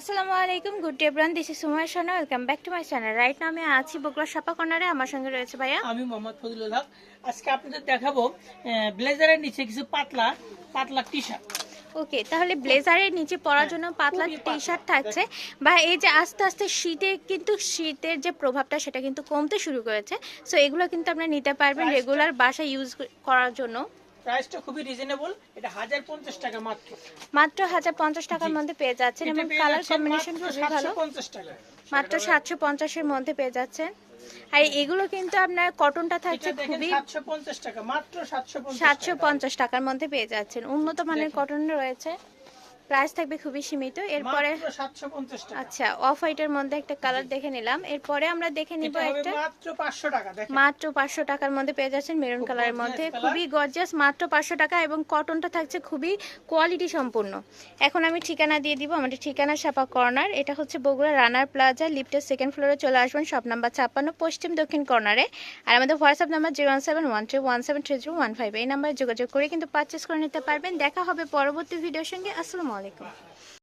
আসসালামু আলাইকুম good day ব্রান দিস ইজ সুমাই শানা welcome back to my channel. Right now আমি আছি বগুড়া সাপা কর্নারে আমার সঙ্গে রয়েছে ভাইয়া। আমি মোহাম্মদ ফজলুল হক। আজকে আপনাদের দেখাবো ব্লেজারের নিচে কিছু পাতলা পাতলা টি শার্ট ওকে তাহলে ব্লেজারের নিচে পরার জন্য পাতলা টি শার্ট থাকছে। বা এই যে আস্তে আস্তে শীতে কিন্তু শীতের যে প্রভাবটা সেটা কিন্তু কমতে শুরু করেছে। সো এগুলো কিন্তু আপনারা নিতে পারবেন রেগুলার বাসায় ইউজ করার জন্য। প্রাইসটা খুবই রিজনেবল এটা হাজার পঞ্চাশ টাকা মাত্র। মাত্র হাজার পঞ্চাশ টাকার মধ্যে পেয়ে যাচ্ছেন এবং কালার কম্বিনেশন খুবই ভালো। 750 টাকা। মাত্র 750 এর মধ্যে পেয়ে যাচ্ছেন। আর এগুলো কিন্তু আপনার কটনটা থাকছে খুবই 750 টাকা মাত্র 750 পঞ্চাশ টাকার মধ্যে পেয়ে যাচ্ছেন। উন্নত মানের কটন রয়েছে। প্রাইস থাকবে খুবই সীমিত। এরপরে মাত্র 750 টাকা। আচ্ছা অফ হোয়াইটের মধ্যে একটা কালার দেখে নিলাম। এরপরে আমরা দেখে নিব একটা মাত্র 500 টাকা দেখেন। মাত্র পাঁচশো টাকার মধ্যে পেয়ে যাচ্ছেন মেরুন কালারের মধ্যে। খুবই গর্জিয়াস মাত্র পাঁচশো টাকা এবং কটনটা থাকছে খুবই কোয়ালিটি সম্পূর্ণ। এখন আমি ঠিকানা দিয়ে দিব আমাদের ঠিকানা সাপা কর্নার। এটা হচ্ছে বগুড়া রানার প্লাজা লিফটের সেকেন্ড ফ্লোরে চলে আসবেন শপ নাম্বার ছাপ্পান্ন পশ্চিম দক্ষিণ কর্নারে। আর আমাদের WhatsApp number zero one seven one three one seven three zero one five এই নাম্বারে যোগাযোগ করে কিন্তু পারচেস করে নিতে পারবেন। দেখা হবে পরবর্তী ভিডিওর সঙ্গে। আসসালামু আলাইকুম